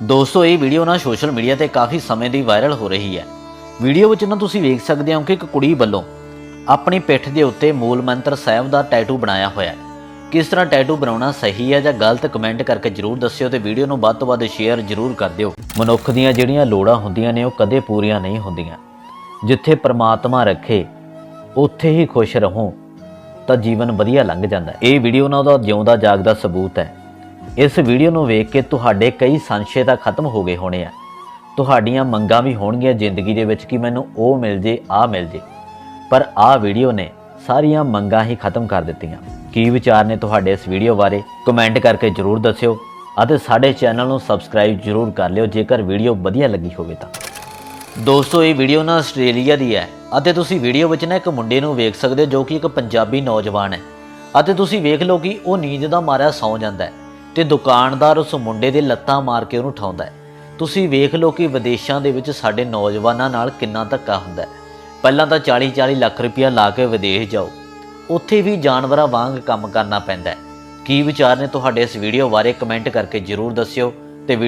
ਦੋਸਤੋ, ਇਹ ਵੀਡੀਓ ਨਾ ਸੋਸ਼ਲ ਮੀਡੀਆ ਤੇ ਕਾਫੀ ਸਮੇਂ ਦੀ ਵਾਇਰਲ ਹੋ ਰਹੀ ਹੈ। ਵੀਡੀਓ ਵਿੱਚ ਨਾ ਤੁਸੀਂ ਵੇਖ ਸਕਦੇ ਹੋ ਕਿ ਇੱਕ ਕੁੜੀ ਵੱਲੋਂ ਆਪਣੀ ਪਿੱਠ ਦੇ ਉੱਤੇ ਮੂਲ ਮੰਤਰ ਸਾਹਿਬ ਦਾ ਟੈਟੂ ਬਣਾਇਆ ਹੋਇਆ ਹੈ। ਕਿਸ ਤਰ੍ਹਾਂ ਟੈਟੂ ਬਣਾਉਣਾ ਸਹੀ ਹੈ ਜਾਂ ਗਲਤ ਕਮੈਂਟ ਕਰਕੇ ਜਰੂਰ ਦੱਸਿਓ ਤੇ ਵੀਡੀਓ ਨੂੰ ਵੱਧ ਤੋਂ ਵੱਧ ਸ਼ੇਅਰ ਜਰੂਰ ਕਰ ਦਿਓ। ਮਨੁੱਖ ਦੀਆਂ ਜਿਹੜੀਆਂ ਲੋੜਾਂ ਹੁੰਦੀਆਂ ਨੇ ਉਹ ਕਦੇ ਪੂਰੀਆਂ ਨਹੀਂ ਹੁੰਦੀਆਂ। ਜਿੱਥੇ ਪ੍ਰਮਾਤਮਾ ਰੱਖੇ, ਉੱਥੇ ਹੀ ਖੁਸ਼ ਰਹੋ, ਤਾਂ ਜੀਵਨ ਵਧੀਆ ਲੰਘ ਜਾਂਦਾ ਇਹ ਵੀਡੀਓ ਨਾ ਉਹਦਾ ਜਿਉਂਦਾ ਜਾਗਦਾ ਸਬੂਤ ਹੈ। ਇਸ ਵੀਡੀਓ ਨੂੰ ਵੇਖ ਕੇ ਤੁਹਾਡੇ ਕਈ ਸੰਸ਼ੇ ਤਾਂ ਖਤਮ ਹੋ ਗਏ ਹੋਣੇ ਆ। ਤੁਹਾਡੀਆਂ ਮੰਗਾਂ ਵੀ ਹੋਣਗੀਆਂ ਜ਼ਿੰਦਗੀ ਦੇ ਵਿੱਚ ਕਿ ਮੈਨੂੰ ਉਹ ਮਿਲ ਜੇ ਆ ਮਿਲ ਜੇ। ਪਰ ਆਹ ਵੀਡੀਓ ਨੇ ਸਾਰੀਆਂ ਮੰਗਾਂ ਹੀ ਖਤਮ ਕਰ ਦਿੱਤੀਆਂ। ਕੀ ਵਿਚਾਰ ਨੇ ਤੁਹਾਡੇ ਇਸ ਵੀਡੀਓ ਬਾਰੇ? ਕਮੈਂਟ ਕਰਕੇ ਜਰੂਰ ਦੱਸਿਓ ਅਤੇ ਸਾਡੇ ਚੈਨਲ ਨੂੰ ਸਬਸਕ੍ਰਾਈਬ ਜਰੂਰ ਕਰ ਲਿਓ ਜੇਕਰ ਵੀਡੀਓ ਵਧੀਆ ਲੱਗੀ ਹੋਵੇ ਤਾਂ। ਦੋਸਤੋ, ਇਹ ਵੀਡੀਓ ਨਾ ਆਸਟ੍ਰੇਲੀਆ ਦੀ ਹੈ ਅਤੇ ਤੁਸੀਂ ਵੀਡੀਓ ਵਿੱਚ ਨਾ ਇੱਕ ਮੁੰਡੇ ਨੂੰ ਵੇਖ ਸਕਦੇ ਹੋ ਜੋ ਕਿ ਇੱਕ ਪੰਜਾਬੀ ਨੌਜਵਾਨ ਹੈ। ਅਤੇ ਤੁਸੀਂ ਵੇਖ ਲਓ ਕਿ ਉਹ ਨੀਂਦ ਦਾ ਮਾਰਿਆ ਸੌਂ ਜਾਂਦਾ ਹੈ। ਤੇ ਦੁਕਾਨਦਾਰ ਉਸ ਮੁੰਡੇ ਦੇ ਲੱਤਾਂ ਮਾਰ ਕੇ ਉਹਨੂੰ ਉਠਾਉਂਦਾ ਹੈ। ਤੁਸੀਂ ਵੇਖ ਲਓ ਕਿ ਵਿਦੇਸ਼ਾਂ ਦੇ ਵਿੱਚ ਸਾਡੇ ਨੌਜਵਾਨਾਂ ਨਾਲ ਕਿੰਨਾ ਧੱਕਾ ਹੁੰਦਾ ਹੈ। ਪਹਿਲਾਂ ਤਾਂ 40-40 ਲੱਖ ਰੁਪਇਆ ਲਾ ਕੇ ਵਿਦੇਸ਼ ਜਾਓ। ਉੱਥੇ ਵੀ ਜਾਨਵਰਾਂ ਵਾਂਗ ਕੰਮ ਕਰਨਾ ਪੈਂਦਾ ਹੈ। ਕੀ ਵਿਚਾਰ ਨੇ ਤੁਹਾਡੇ ਇਸ ਵੀਡੀਓ ਬਾਰੇ ਕਮੈਂਟ ਕਰਕੇ ਜਰੂਰ ਦੱਸਿਓ ਤੇ ਵੀਡੀਓ